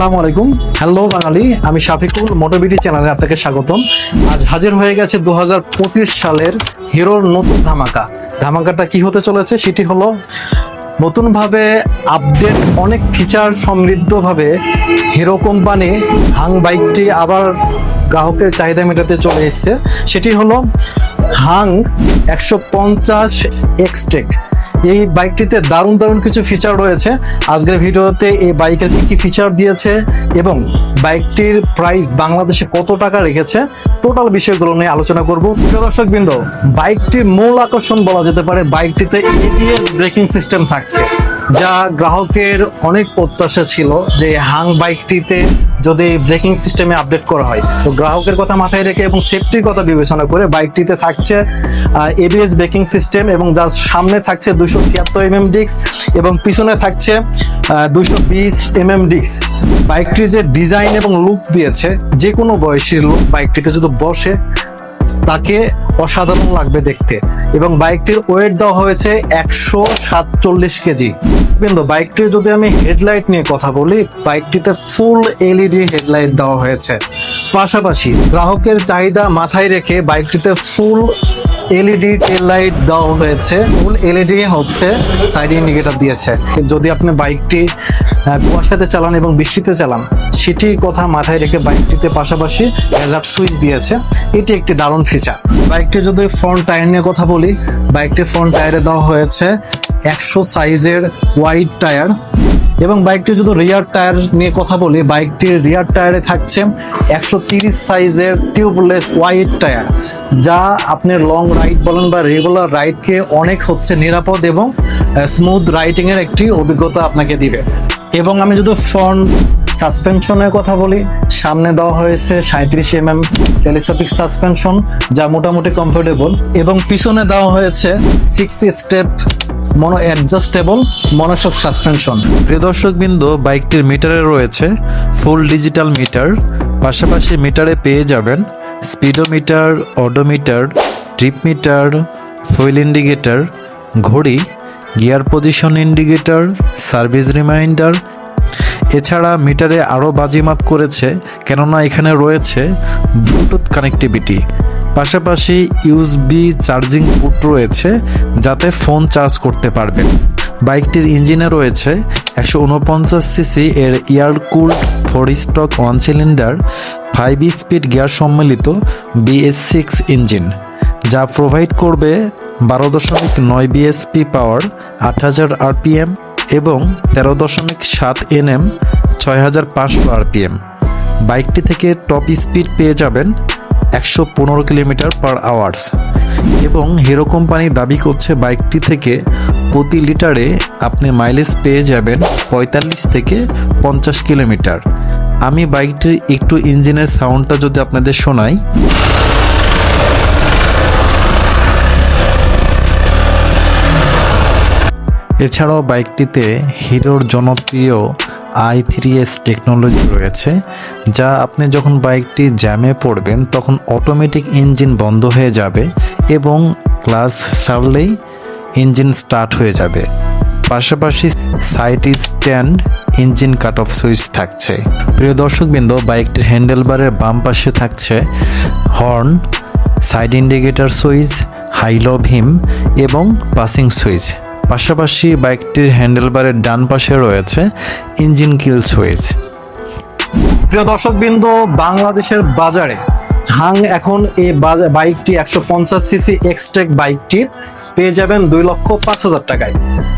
আসসালামু আলাইকুম। হ্যালো বাঙালি, আমি শাফিকুল মোটোবিটি চ্যানেলে আপনাকে স্বাগতম। আজ হাজির হয়ে গেছে দু হাজার পঁচিশ সালের হিরোর নতুন ধামাকা। ধামাকাটা কি হতে চলেছে সেটি হলো, নতুনভাবে আপডেট অনেক ফিচার সমৃদ্ধভাবে হিরো কোম্পানি হাং বাইকটি আবার গ্রাহকের চাহিদা মেটাতে চলে এসছে। সেটি হলো হাং একশো পঞ্চাশ এক্সটেক এই বাইকটিতে দারুণ দারুণ কিছু ফিচার রয়েছে। আজকের ভিডিওতে এই বাইকের কি কি ফিচার দিয়েছে এবং বাইকটির প্রাইস বাংলাদেশে কত টাকা রেখেছে টোটাল বিষয়গুলো নিয়ে আলোচনা করব। প্রিয় বিন্দু বাইকটির মূল আকর্ষণ বলা যেতে পারে বাইকটিতে এবিএস ব্রেকিং সিস্টেম থাকছে। যা গ্রাহকের অনেক প্রত্যাশা ছিল যে হাং বাইকটিতে যদি ব্রেকিং সিস্টেমে আপডেট করা হয়। তো গ্রাহকের কথা মাথায় রেখে এবং সেফটির কথা বিবেচনা করে বাইকটিতে থাকছে এবিএস ব্রেকিং সিস্টেম এবং যার সামনে থাকছে দুশো ছিয়াত্তর এমএম ডিক্স এবং পিছনে থাকছে দুশো বিশ এমএম ডিক্স বাইকটির যে ডিজাইন এবং লুক দিয়েছে যে কোনো বয়সীর লোক বাইকটিতে যদি বসে, তাকে অসাধারণ লাগবে দেখতে। এবং বাইকটির ওয়েট দেওয়া হয়েছে একশো সাতচল্লিশ কেজি। কিন্তু বাইকটির যদি আমি হেডলাইট নিয়ে কথা বলি, বাইকটিতে ফুল এলইডি হেডলাইট দেওয়া হয়েছে। পাশাপাশি গ্রাহকের চাহিদা মাথায় রেখে বাইকটিতে ফুল এলইডি টেল লাইট দেওয়া হয়েছে। ফুল এলইডি হচ্ছে সাইড ইন্ডিকেটর দিয়েছে। যদি আপনি বাইকটি কুয়াশাতে চালান এবং বৃষ্টিতে চালান, সেটির কথা মাথায় রেখে বাইকটিতে পাশাপাশি হ্যাজার্ড সুইচ দিয়েছে। এটি একটি দারুণ ফিচার বাইকটি যদি ফ্রন্ট টায়ার নিয়ে কথা বলি বাইকটির ফ্রন্ট টায়ারে দেওয়া হয়েছে একশো সাইজের ওয়াইড টায়ার এবং বাইকটির যদি রিয়ার টায়ার নিয়ে কথা বলি বাইকটির রিয়ার টায়ারে থাকছে একশো তিরিশ সাইজের টিউবলেস ওয়াইড টায়ার যা আপনি লং রাইড বলেন বা রেগুলার রাইডকে অনেক হচ্ছে নিরাপদ এবং স্মুথ রাইডিং এর একটি অভিজ্ঞতা আপনাকে দিবে। এবং আমি যদি ফ্রন্ট সাসপেনশনের কথা বলি, সামনে দেওয়া হয়েছে সাঁত্রিশ এম এম টেলিস্কোপিক সাসপেনশন যা মোটামুটি কমফোর্টেবল এবং পিছনে দেওয়া হয়েছে six step mono adjustable monoshock suspension প্রিয় দর্শকবৃন্দ, বাইকটির মিটারে রয়েছে ফুল ডিজিটাল মিটার পাশাপাশি মিটারে পেয়ে যাবেন speedometer odometer trip meter fuel indicator ঘড়ি gear position indicator service reminder এছাড়া মিটারে আরও বাজিমাত করেছে, কেননা এখানে রয়েছে ব্লুটুথ কানেক্টিভিটি পাশাপাশি ইউএসবি চার্জিং পুট রয়েছে, যাতে ফোন চার্জ করতে পারবেন। বাইকটির ইঞ্জিনে রয়েছে একশো উনপঞ্চাশ সিসি এর air cooled four stroke one cylinder five speed gear সম্মিলিত বিএস সিক্স ইঞ্জিন যা প্রোভাইড করবে বারো দশমিক নয় বিএসপি পাওয়ার আট হাজার আরপিএম এবং তেরো দশমিক সাত এনএম ছয় হাজার পাঁচশো আরপিএম। বাইকটি থেকে টপ স্পিড পেয়ে যাবেন একশো পনেরো কিলোমিটার পার আওয়ার্স। এবং হিরো কোম্পানি দাবি করছে বাইকটি থেকে প্রতি লিটারে আপনি মাইলেজ পেয়ে যাবেন পঁয়তাল্লিশ থেকে পঞ্চাশ কিলোমিটার। আমি বাইকটির একটু ইঞ্জিনের সাউন্ডটা যদি আপনাদের শোনাই। এছাড়াও বাইকটিতে হিরোর জনপ্রিয় আই থ্রি এস টেকনোলজি রয়েছে, যা আপনি যখন বাইকটি জ্যামে পড়বেন তখন অটোমেটিক ইঞ্জিন বন্ধ হয়ে যাবে এবং ক্লাস ছাড়লেই ইঞ্জিন স্টার্ট হয়ে যাবে। পাশাপাশি side stand, engine cut off switch থাকছে। প্রিয় দর্শকবৃন্দ, বাইকটির হ্যান্ডেলবারের বাম পাশে থাকছে horn, side indicator switch high low beam এবং পাসিং সুইচ। পাশাপাশি বাইকটির হ্যান্ডেলবারের ডান পাশে রয়েছে ইঞ্জিন কিল সুইচ। প্রিয় দর্শকবৃন্দ, বাংলাদেশের বাজারে হাং এখন এই বাইকটি একশো পঞ্চাশ সিসি এক্সট্রেক বাইকটি পেয়ে যাবেন দুই লক্ষ পাঁচ হাজার টাকায়।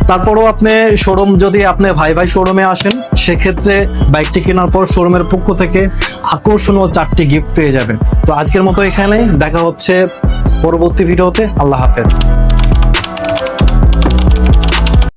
তারপরও আপনি শোরুম, যদি আপনি ভাই ভাই শোরুমে আসেন, সেক্ষেত্রে বাইকটি কেনার পর শোরুমের পক্ষ থেকে আকর্ষণীয় চারটি গিফট পেয়ে যাবেন। তো আজকের মতো এখানে দেখা হচ্ছে পরবর্তী ভিডিওতে। আল্লাহ হাফেজ।